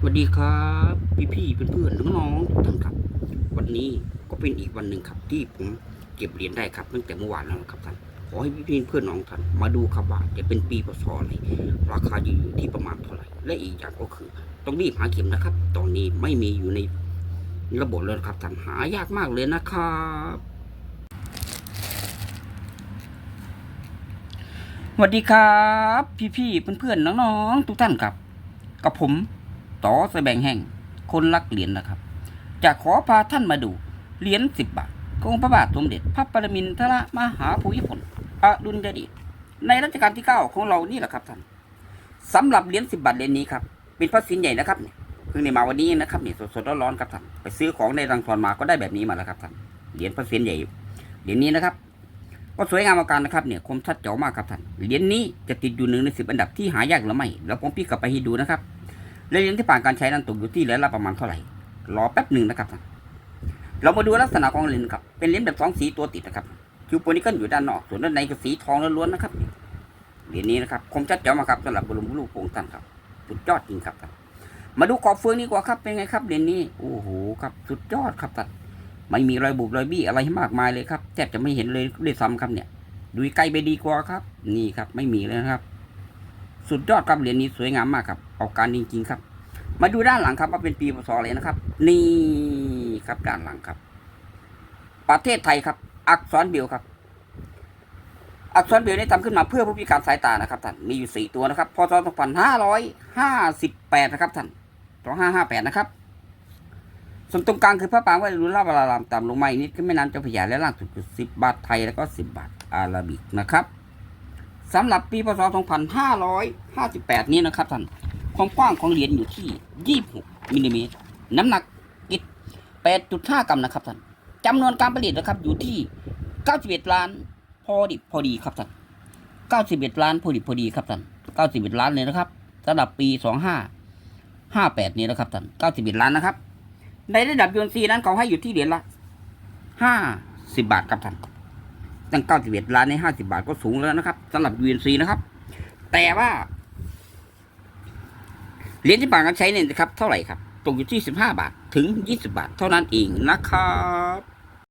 สวัสดีครับพี่พี่เพื่อนๆน้องๆทุกท่านครับ วันนี้ก็เป็นอีกวันหนึ่งครับที่ผมเก็บเหรียญได้ครับตั้งแต่เมื่อวานแล้วครับท่านขอให้พี่พี่เพื่อนน้องท่านมาดูครับว่าจะเป็นปีพศอะไรราคาอยู่ที่ประมาณเท่าไหร่และอีกอย่างก็คือ ต้องรีบหาเข็มนะครับ ตอนนี้ไม่มีอยู่ในระบบเลยครับท่านหายากมากเลยนะครับสวัสดีครับ พี่พี่ๆเพื่อนๆน้องๆทุกท่านครับ กับผม ต่อสแสบงแห่งคนรักเหรียญนะครับ จะขอพาท่านมาดูเหรียญสิบบาทของพระบาทสมเด็จพระปรมินทรมหาภูมิพลอดุลยเดชในรัชกาลที่เก้าของเรานี่แหละครับท่านสำหรับเหรียญสิบบาทเหรียญนี้ครับเป็นพระสินใหญ่นะครับเนี่ยเพิ่งได้มาวันนี้นะครับเนี่ยสดๆร้อนๆครับท่านไปซื้อของในรังทอนมาก็ได้แบบนี้มาแล้วครับท่านเหรียญพระสินใหญ่เหรียญนี้นะครับก็สวยงามอาการนะครับเนี่ยคมชัดเจ๋วมากครับท่านเหรียญนี้จะติดอยู่หนึ่งในสิบอันดับที่หายากหรือไม่แล้วผมพี่กลับไปให้ดูนะครับ และเหรียญที่ผ่านการใช้นั้นตกอยู่ที่เหรียญละประมาณเท่าไหร่ รอแป๊บหนึ่งนะครับ เรามาดูลักษณะของเหรียญครับ เป็นเหรียญแบบสองสีตัวติดนะครับ คิวโปนิเกิลอยู่ด้านนอก ส่วนด้านในก็สีทองล้วนๆนะครับ เหรียญนี้นะครับ คมชัดเจ๋วมากครับสำหรับบรมรูปโปรงท่านครับ สุดยอดจริงครับ มาดูขอบเฟืองนี้กว่าครับ เป็นไงครับเหรียญนี้ โอ้โหครับ สุดยอดครับท่านไม่มีรอยบุบรอยบี้อะไรมากมายเลยครับ แทบจะไม่เห็นเลยด้วยซ้ำครับเนี่ย ดูใกล้ไปดีกว่าครับ นี่ครับ ไม่มีเลยนะครับ สุดยอดครับเหรียญนี้สวยงามมากครับ เอาการจริงๆครับ มาดูด้านหลังครับว่าเป็นปีพศอะไรนะครับ นี่ครับด้านหลังครับ ประเทศไทยครับ อักษรเบลครับ อักษรเบลนี้ทำขึ้นมาเพื่อผู้พิการสายตานะครับท่านมีอยู่สี่ตัวนะครับพศ2558นะครับท่าน2558นะครับส่วนตรงกลางคือพระปางวัดรุลาบารารามต่ำลงมาอีกนิดขึ้นแม่น้ำเจ้าพระยาและล่างสุดคือ10บาทไทยแล้วก็10บาทอาราบิกนะครับสำหรับปีพศ 2558 นี้นะครับท่าน ความกว้างของเหรียญอยู่ที่ 26มิลลิเมตรน้ำหนักกิจ8.5 กรัมนะครับท่านจำนวนการผลิตนะครับอยู่ที่ 91 ล้านพอดิบพอดีครับท่าน91 ล้านพอดิบพอดีครับท่าน91 ล้านเลยนะครับสำหรับปี 2558 นี้นะครับท่าน91 ล้านนะครับ ในระดับยูนซีนั้นเขาให้อยู่ที่เหรียญละ 50 บาทครับท่านตั้ง91 ล้านใน 50 บาทก็สูงแล้วนะครับสำหรับ UNC นะครับ แต่ว่า เหรียญที่บานการใช้เนี่ยนะครับ เท่าไหร่ครับ ตกอยู่ที่ 15 บาทถึง 20 บาท เท่านั้นเองนะครับ